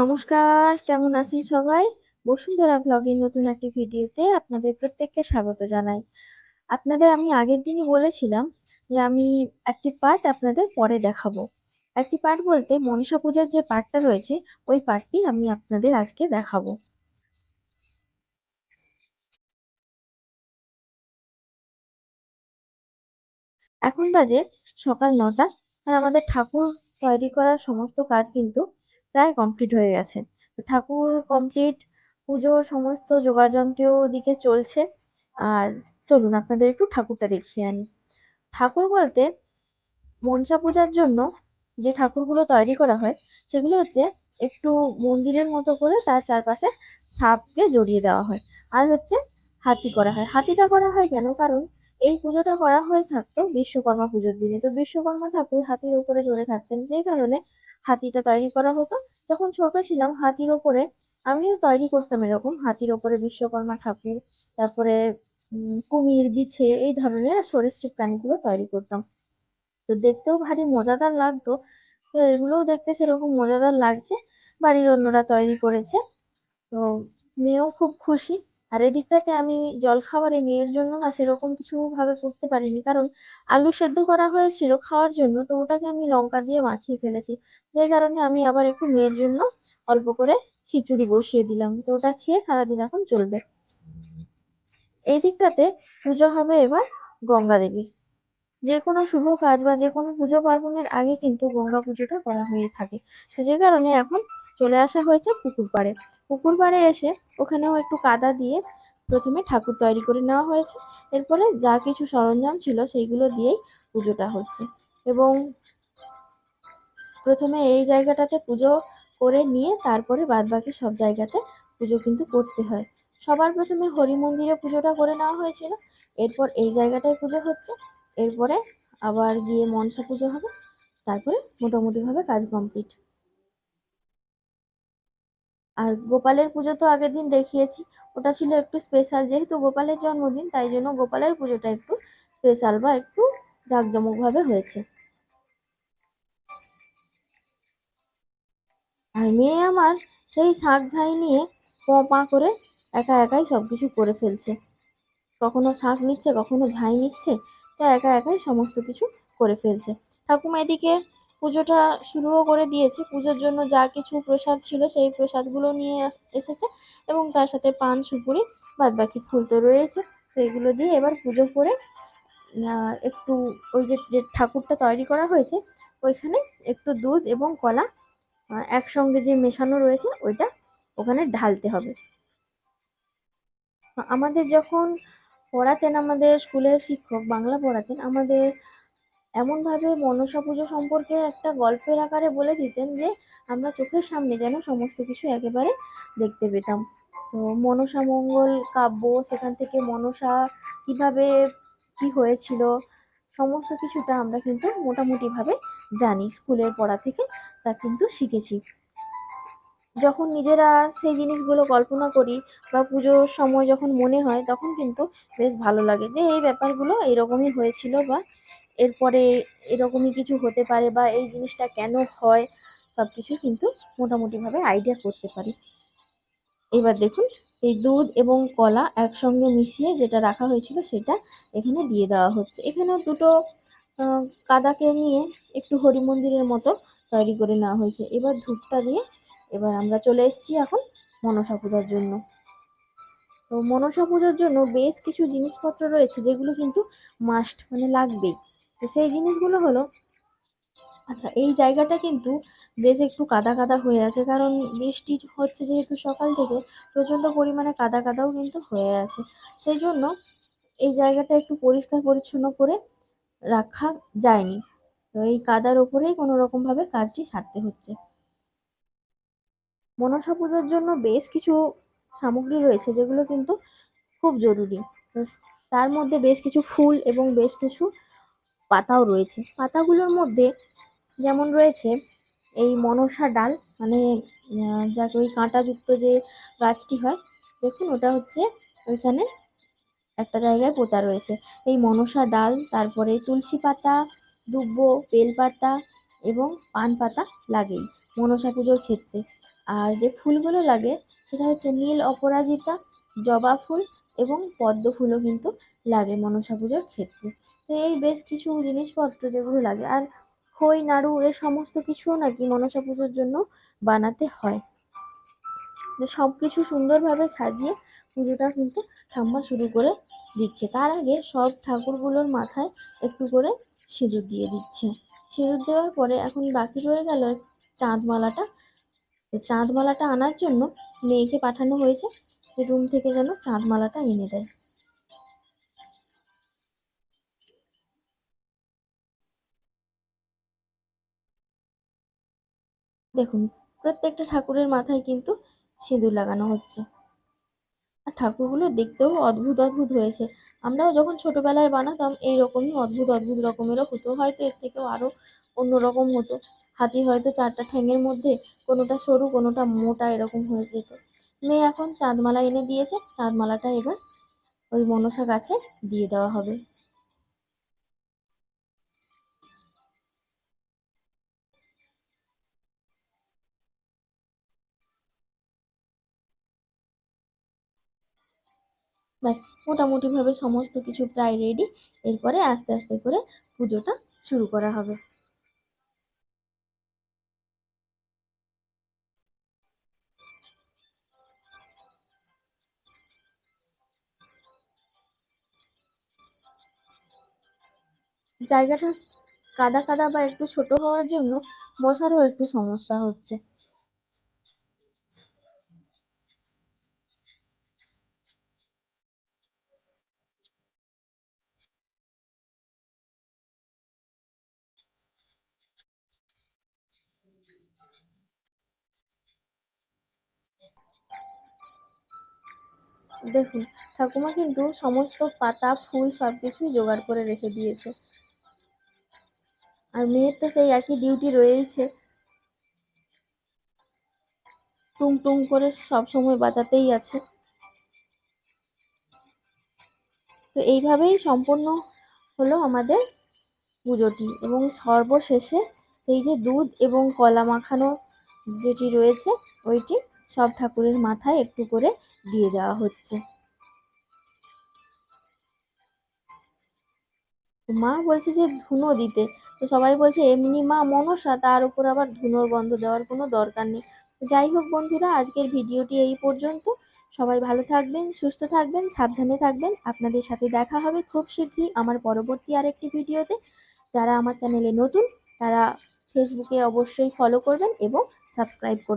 নমস্কার, কেমন আছেন সবাই? বসুন্ধরা ব্লগের নতুন একটি ভিডিওতে আপনাদের প্রত্যেককে স্বাগত জানাই। আপনাদের আমি আগের দিনই বলেছিলাম যে আমি একটি পার্ট আপনাদের পরে দেখাবো। একটি পার্ট বলতে মনসা পূজার যে পার্টটা রয়েছে, ওই পার্টটি আমি আপনাদের আজকে দেখাবো। এখন বাজে সকাল নটা আর আমাদের ঠাকুর তৈরি করার সমস্ত কাজ কিন্তু প্রায় কমপ্লিট হয়ে গেছে। তো ঠাকুর কমপ্লিট পুজোর সমস্ত যোগাযন্ত্রেও ওদিকে চলছে। আর চলুন, আপনাদের একটু ঠাকুরটা দেখিয়ে আনি। ঠাকুর বলতে মনসা পূজার জন্য যে ঠাকুরগুলো তৈরি করা হয়, সেগুলো হচ্ছে একটু মন্দিরের মতো করে তার চারপাশে সাপকে জড়িয়ে দেওয়া হয়। আর হচ্ছে হাতি করা হয়। হাতিটা করা হয় কেন? কারণ এই পুজোটা করা হয়ে থাকতো বিশ্বকর্মা পুজোর দিনে। তো বিশ্বকর্মা ঠাকুর হাতির উপরে চড়ে থাকতেন। সেই কারণে হাতিটা তৈরি করা হতো। যখন ছোট ছিলাম, হাতির ওপরে আমিও তৈরি করতাম এরকম। হাতির ওপরে বিশ্বকর্মা ঠাকুর, তারপরে কুমির, বিছে, এই ধরনের সরীসৃপ প্রাণীগুলো তৈরি করতাম। তো দেখতেও ভারী মজাদার লাগতো। তো এগুলোও দেখতে সেরকম মজাদার লাগছে। বাড়ির অন্যরা তৈরি করেছে। তো মেয়েও খুব খুশি। আর এদিকটাতে আমি জলখাবারে মেয়ের জন্য না সেরকম কিছু ভাবে করতে পারিনি। কারণ আলু সেদ্ধ করা হয়েছিল খাওয়ার জন্য, তো ওটাকে আমি লঙ্কা দিয়ে মাখিয়ে ফেলেছি। যে কারণে আমি আবার একটু মেয়ের জন্য অল্প করে খিচুড়ি বসিয়ে দিলাম। তো ওটা খেয়ে সারাদিন এখন চলবে। এই দিকটাতে পুজো হবে এবার গঙ্গা দেবী। যে কোনো শুভ কাজ বা যে কোনো পুজো পার্বণের আগে কিন্তু গঙ্গা পুজোটা করা হয়ে থাকে। যে কারণে এখন চলে আসা হয়েছে পুকুর পাড়ে। পুকুর পাড়ে এসে ওখানেও একটু কাদা দিয়ে প্রথমে ঠাকুর তৈরি করে নেওয়া হয়েছে। এরপরে যা কিছু সরঞ্জাম ছিল সেইগুলো দিয়েই পুজোটা হচ্ছে। এবং প্রথমে এই জায়গাটাতে পুজো করে নিয়ে তারপরে বাদবাকি সব জায়গাতে পুজো কিন্তু করতে হয়। সবার প্রথমে হরি মন্দিরে পুজোটা করে নেওয়া হয়েছিল। এরপর এই জায়গাটায় পুজো হচ্ছে। এরপরে আবার গিয়ে মনসা পুজো হবে। তারপরে মোটামুটিভাবে কাজ কমপ্লিট। আর গোপালের পুজো তো আগের দিন দেখিয়েছি। ওটা ছিল একটু স্পেশাল যেহেতু গোপালের জন্মদিন, তাই জন্য গোপালের পুজোটা একটু স্পেশাল বা একটু জাঁকজমকভাবে হয়েছে। আর মেয়ে আমার সেই শাঁখ ঝাই নিয়ে প করে একা একাই সব কিছু করে ফেলছে। কখনো শাঁখ নিচ্ছে, কখনো ঝাই নিচ্ছে, তো একা একাই সমস্ত কিছু করে ফেলছে। ঠাকুমা এদিকে পুজোটা শুরুও করে দিয়েছে। পুজোর জন্য যা কিছু প্রসাদ ছিল সেই প্রসাদগুলো নিয়ে এসেছে এবং তার সাথে পান, সুপুরি বাদ বাকি ফুল তো রয়েছে। তো এগুলো দিয়ে এবার পুজো করে একটু ওই যে ঠাকুরটা তৈরি করা হয়েছে, ওইখানে একটু দুধ এবং কলা একসঙ্গে যে মেশানো রয়েছে, ওইটা ওখানে ঢালতে হবে। আমাদের যখন পড়াতেন আমাদের স্কুলের শিক্ষক, বাংলা পড়াতেন, আমাদের এমনভাবে মনসা পুজো সম্পর্কে একটা গল্পের আকারে বলে দিতেন যে, আমরা চোখের সামনে যেন সমস্ত কিছু একেবারে দেখতে পেতাম। তো মনসা মঙ্গল কাব্য, সেখান থেকে মনসা কীভাবে কি হয়েছিল, সমস্ত কিছুটা আমরা কিন্তু মোটামুটিভাবে জানি, স্কুলের পড়া থেকে তা কিন্তু শিখেছি। যখন নিজেরা সেই জিনিসগুলো কল্পনা করি বা পুজোর সময় যখন মনে হয়, তখন কিন্তু বেশ ভালো লাগে যে, এই ব্যাপারগুলো এরকমই হয়েছিল বা এরপরে এরকমই কিছু হতে পারে বা এই জিনিসটা কেন হয় সব কিছু কিন্তু মোটামুটিভাবে আইডিয়া করতে পারি। এবার দেখুন, এই দুধ এবং কলা একসঙ্গে মিশিয়ে যেটা রাখা হয়েছিল সেটা এখানে দিয়ে দেওয়া হচ্ছে। এখানেও দুটো কাদাকে নিয়ে একটু হরি মন্দিরের মতো তৈরি করে নেওয়া হয়েছে। এবার ধূপটা দিয়ে এবার আমরা চলে এসেছি এখন মনসা পূজার জন্য। তো মনসা পূজার জন্য বেশ কিছু জিনিসপত্র রয়েছে যেগুলো কিন্তু মাস্ট মানে লাগবেই। তো সেই জিনিসগুলো হলো আচ্ছা এই জায়গাটা কিন্তু বেশ একটু কাদা কাদা হয়ে আছে কারণ বৃষ্টি হচ্ছে যেহেতু সকাল থেকে, প্রচণ্ড পরিমাণে কাদা কাদাও কিন্তু হয়ে আছে। সেই জন্য এই জায়গাটা একটু পরিষ্কার পরিচ্ছন্ন করে রাখা যায়নি। তো এই কাদার ওপরেই কোনো রকমভাবে কাজটি সারতে হচ্ছে। মনসা পুজোর জন্য বেশ কিছু সামগ্রী রয়েছে যেগুলো কিন্তু খুব জরুরি। তার মধ্যে বেশ কিছু ফুল এবং বেশ কিছু পাতাও রয়েছে। পাতাগুলোর মধ্যে যেমন রয়েছে এই মনসা ডাল মানে যাকে ওই কাঁটাযুক্ত যে গাছটি হয়, দেখুন ওটা হচ্ছে ওইখানে একটা জায়গায় পোতা রয়েছে। এই মনসা ডাল, তারপরে তুলসী পাতা, দুব্বো, বেলপাতা এবং পান পাতা লাগেই মনসা পুজোর ক্ষেত্রে। আর যে ফুলগুলো লাগে, সেটা হচ্ছে নীল অপরাজিতা, জবা ফুল এবং পদ্ম ফুলও কিন্তু লাগে মনসা পুজোর ক্ষেত্রে। তো এই বেশ কিছু জিনিসপত্র যেগুলো লাগে। আর খই নাড়ু এ সমস্ত কিছুও নাকি মনসা পুজোর জন্য বানাতে হয়। যে সব কিছু সুন্দরভাবে সাজিয়ে পুজোটা কিন্তু ঠাম্মা শুরু করে দিচ্ছে। তার আগে সব ঠাকুরগুলোর মাথায় একটু করে সিঁদুর দিয়ে দিচ্ছে। সিঁদুর দেওয়ার পরে এখন বাকি রয়ে গেল চাঁদমালাটা। চাঁদমালাটা আনার জন্য মেয়েকে পাঠানো হয়েছে। রুম থেকে যেন চাঁদমালাটা এনে দেয়। দেখুন, প্রত্যেকটা ঠাকুরের মাথায় কিন্তু সিঁদুর লাগানো হচ্ছে। আর ঠাকুরগুলো দেখতেও অদ্ভুত অদ্ভুত হয়েছে। আমরাও যখন ছোটবেলায় বানাতাম, এইরকমই অদ্ভুত অদ্ভুত রকমেরও হতো। হয়তো এর থেকেও আরও অন্যরকম হতো। হাতি হয়তো চারটা ঠ্যাঙের মধ্যে কোনোটা সরু, কোনোটা মোটা এরকম হয়ে যেত। মেয়ে এখন চাঁদমালা এনে দিয়েছে। চাঁদমালাটা এবার ওই মনসা গাছে দিয়ে দেওয়া হবে। ব্যাস, মোটামুটিভাবে সমস্ত কিছু প্রায় রেডি এরপরে আস্তে আস্তে করে পুজোটা শুরু করা হবে। জায়গাটা কাদা কাদা বা একটু ছোট হওয়ার জন্য বসারও একটু সমস্যা হচ্ছে। দেখুন, ঠাকুমা কিন্তু সমস্ত পাতা, ফুল সব কিছুই জোগাড় করে রেখে দিয়েছে। আর মেয়ের তো সেই একই ডিউটি রয়েইছে। টুং টুং করে সব সময় বাঁচাতেই আছে। তো এইভাবেই সম্পূর্ণ হলো আমাদের পুজোটি এবং সর্বশেষে সেই যে দুধ এবং কলা মাখানো যেটি রয়েছে, ওইটি সব ঠাকুরের মাথায় একটু করে দিয়ে দেওয়া হচ্ছে। মা বলছে যে ধুনো দিতে। তো সবাই বলছে, এমনি মা মনসা, তার উপর আবার ধুনোর গন্ধ দেওয়ার কোনো দরকার নেই। তো যাই হোক বন্ধুরা, আজকের ভিডিওটি এই পর্যন্ত। সবাই ভালো থাকবেন, সুস্থ থাকবেন, সাবধানে থাকবেন। আপনাদের সাথে দেখা হবে খুব শীঘ্রই আমার পরবর্তী আরেকটি ভিডিওতে। যারা আমার চ্যানেলে নতুন, তারা ফেসবুকে অবশ্যই ফলো করবেন এবং সাবস্ক্রাইব করবেন।